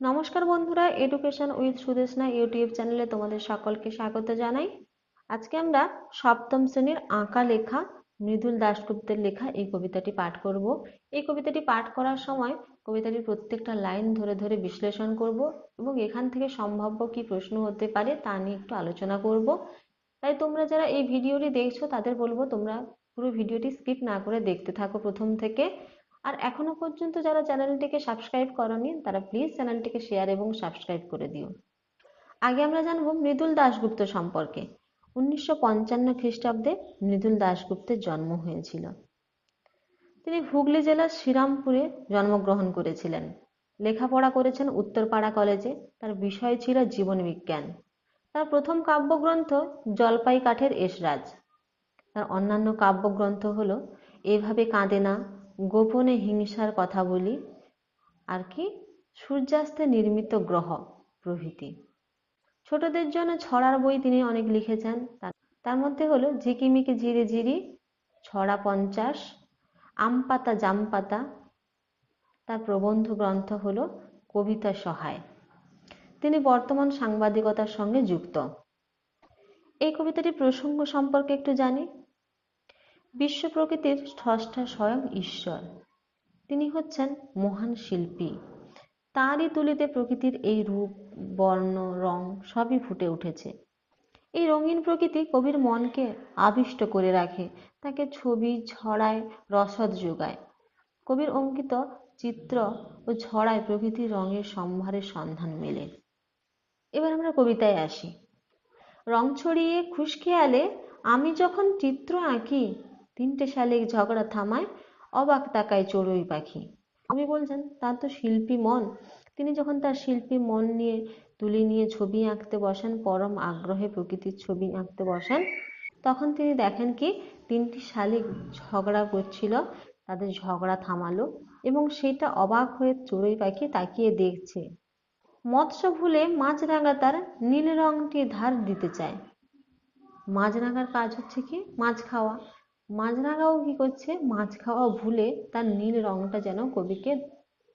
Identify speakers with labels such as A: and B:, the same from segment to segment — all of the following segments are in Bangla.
A: নমস্কার বন্ধুরা এডুকেশন উইথ সুদেশনা ইউটিউব চ্যানেলে তোমাদের সকলকে স্বাগত জানাই। আজকে আমরা সপ্তম শ্রেণির আঁকা লেখা মৃদুল দাশগুপ্তের লেখা এই কবিতাটি পাঠ করব। এই কবিতাটি পাঠ করার সময় কবিতাটির প্রত্যেকটা লাইন ধরে ধরে বিশ্লেষণ করব এবং এখান থেকে সম্ভাব্য কি প্রশ্ন হতে পারে তা নিয়ে একটু আলোচনা করব। তাই তোমরা যারা এই ভিডিওটি দেখছ তাদের বলব তোমরা পুরো ভিডিওটি স্কিপ না করে দেখতে থাকো প্রথম থেকে। আর এখনও পর্যন্ত যারা চ্যানেলটিকে সাবস্ক্রাইব করনি, তারা প্লিজ চ্যানেলটিকে শেয়ার এবং সাবস্ক্রাইব করে দিও। আগে আমরা জানব মৃদুল দাশগুপ্ত সম্পর্কে। উনিশশো পঞ্চান্ন খ্রিস্টাব্দে মৃদুল দাশগুপ্তের জন্ম হয়েছিল। তিনি হুগলি জেলার শ্রীরামপুরে জন্মগ্রহণ করেছিলেন। লেখাপড়া করেছেন উত্তরপাড়া কলেজে। তার বিষয় ছিল জীবন বিজ্ঞান। তার প্রথম কাব্যগ্রন্থ জলপাই কাঠের এসরাজ। তার অন্যান্য কাব্যগ্রন্থ হলো এভাবে কাঁদে না গোপনে হিংসার কথা বলি, আর কি? সূর্যাস্তে নির্মিত গ্রহ প্রভৃতি। ছোটদের জন্য ছড়ার বই তিনি অনেক লিখেছেন। তার মধ্যে হলো ঝিকিমিকি ঝিরি ঝিরি, ছড়া পঞ্চাশ আম পাতা জাম পাতা তার প্রবন্ধ গ্রন্থ হলো কবিতা সহায়। তিনি বর্তমান সাংবাদিকতার সঙ্গে যুক্ত। এই কবিতাটির প্রসঙ্গ সম্পর্কে একটু জানি। বিশ্ব প্রকৃতির স্রষ্টা স্বয়ং ঈশ্বর। তিনি হচ্ছেন মহান শিল্পী। তারই তুলিতে প্রকৃতির এই রূপ, বর্ণ, রং সবই ফুটে উঠেছে। এই রঙিন প্রকৃতি কবির মনকে আবিষ্ট করে রাখে, তাকে ছবি ছড়ায় রসদ যোগায়। কবির অঙ্কিত চিত্র ও ছড়ায় প্রকৃতির রঙের সম্ভারের সন্ধান মেলে। এবার আমরা কবিতায় আসি। রং ছড়িয়ে খুশখেয়ালে আমি যখন চিত্র আঁকি তিনটে শালিক ঝগড়া থামায়, অবাক তাকায় চড়ুই পাখি। কবি বলছেন তার তো শিল্পী মন। তিনি যখন তার শিল্পী মন নিয়ে তুলি নিয়ে ছবি আঁকতে বসেন, পরম আগ্রহে প্রকৃতির ছবি আঁকতে বসেন, তখন তিনি দেখেন কি, তিনটি শালিক ঝগড়া করছিল, তাদের ঝগড়া থামালো এবং সেটা অবাক হয়ে চড়ুই পাখি তাকিয়ে দেখছে। মৎস্য ভুলে মাছরাঙা তার নীল রংটি ধার দিতে চায়। মাছরাঙার কাজ হচ্ছে কি? মাছ খাওয়া। মাছরাঙাও কি করছে? মাছ খাওয়া ভুলে তার নীল রংটা যেন কবিকে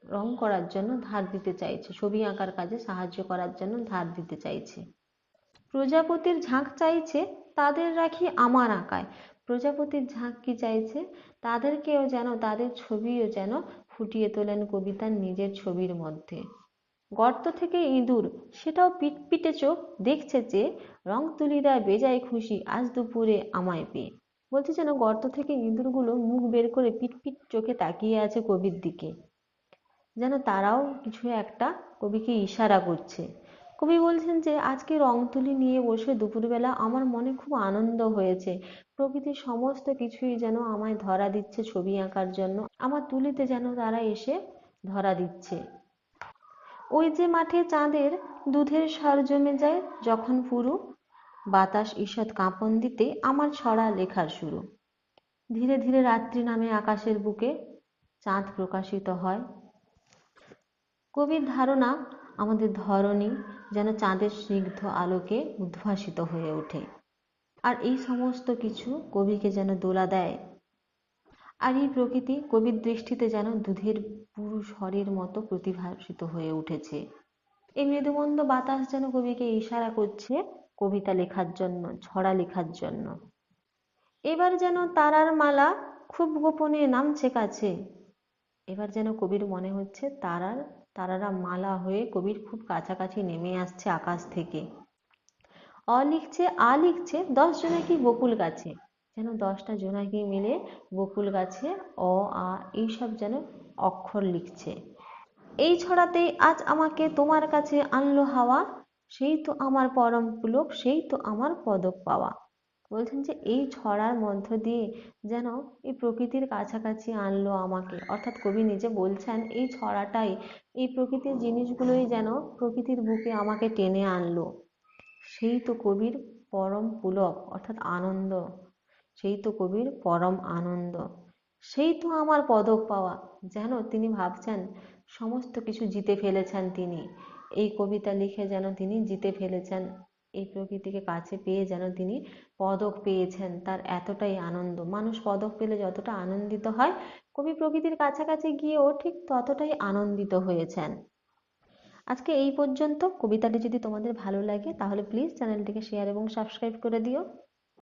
A: রং করার জন্য ধার দিতে চাইছে। ছবি আঁকার কাজে সাহায্য করার জন্য ধার দিতে চাইছে। প্রজাপতির ঝাঁক চাইছে তাদের রাখি আমার আঁকায়। প্রজাপতির ঝাঁক কি চাইছে? তাদেরকেও যেন, তাদের ছবিও যেন ফুটিয়ে তোলেন কবিতার নিজের ছবির মধ্যে। গর্ত থেকে ইঁদুর, সেটাও পিটপিটে চোখ, দেখছে যে রং তুলিরা বেজায় খুশি, আজ দুপুরে আমায় পেয়ে। বলছে যেন গর্ত থেকে ইঁদুরগুলো মুখ বের করে পিটপিট চোখে তাকিয়ে আছে কবির দিকে। যেন তারাও কিছু একটা কবিকে ইশারা করছে। কবি বলছেন যে, আজকে রং তুলি নিয়ে বসে দুপুরবেলা আমার মনে খুব আনন্দ হয়েছে। প্রকৃতির সমস্ত কিছুই যেন আমায় ধরা দিচ্ছে ছবি আঁকার জন্য। আমার তুলিতে যেন তারা এসে ধরা দিচ্ছে। ওই যে মাঠে চাঁদের দুধের স্বর জমে যায়, যখন পুরু বাতাস ঈষৎ কাঁপন দিতে আমার ছড়া লেখার শুরু। ধীরে ধীরে রাত্রি নামে আকাশের বুকে চাঁদ প্রকাশিত হয়। কবির ধারণা, আমাদের ধরণী যেন চাঁদের স্নিগ্ধ আলোকে উদ্ভাসিত হয়ে ওঠে। আর এই সমস্ত কিছু কবিকে যেন দোলা দেয়। আর এই প্রকৃতি কবির দৃষ্টিতে যেন দুধের পুরুষ হরের মতো প্রতিভাসিত হয়ে উঠেছে। এই মৃদুমন্দ বাতাস যেন কবিকে ইশারা করছে কবিতা লেখার জন্য, ছড়া লেখার জন্য। এবার যেন তারার মালা খুব গোপনে নামছে কাছে। এবার যেন কবির মনে হচ্ছে তারার, তারারা মালা হয়ে কবির খুব কাছাকাছি নেমে আসছে আকাশ থেকে। অ লিখছে, আ লিখছে, দশ জোনাকি বকুল গাছে। যেন দশটা জোনাকি মিলে বকুল গাছে অ, আ এইসব যেন অক্ষর লিখছে। এই ছড়াতেই আজ আমাকে তোমার কাছে আনলো হাওয়া। সেই তো আমার পরম পুলক, সেই তো আমার পদক পাওয়া। বলছেন যে এই ছড়ার মধ্য দিয়ে যেন এই প্রকৃতির কাছাকাছি আনলো আমাকে। অর্থাৎ কবি নিজে বলছেন, এই ছড়াটাই, এই প্রকৃতির জিনিসগুলোই যেন প্রকৃতির বুকে আমাকে টেনে আনলো। সেই তো কবির পরম পুলক, অর্থাৎ আনন্দ। সেই তো কবির পরম আনন্দ। সেই তো আমার পদক পাওয়া। যেন তিনি ভাবছেন, সমস্ত কিছু জিতে ফেলেছেন তিনি। এই কবিতা লিখে যেন তিনি জিতে ফেলেছেন, এই প্রকৃতিকে কাছে পেয়ে যেন তিনি পদক পেয়েছেন, তার এতটাই আনন্দ। মানুষ পদক পেলে যতটা আনন্দিত হয়, কবি প্রকৃতির কাছাকাছি গিয়েও ঠিক ততটাই আনন্দিত হয়েছেন। আজকে এই পর্যন্ত। কবিতাটি যদি তোমাদের ভালো লাগে, তাহলে প্লিজ চ্যানেলটিকে শেয়ার এবং সাবস্ক্রাইব করে দিও।